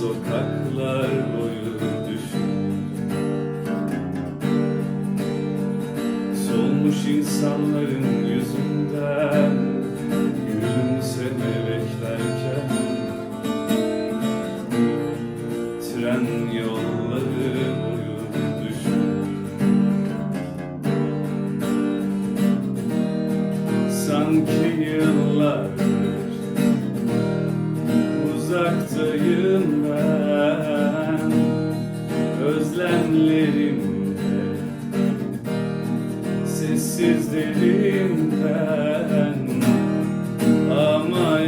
sokaklar boyu düşün Solmuş insanların yüzünden Gülümseme beklerken Tren yolları boyu düşün Sanki Özlemlerimde Sessizlerimden Ama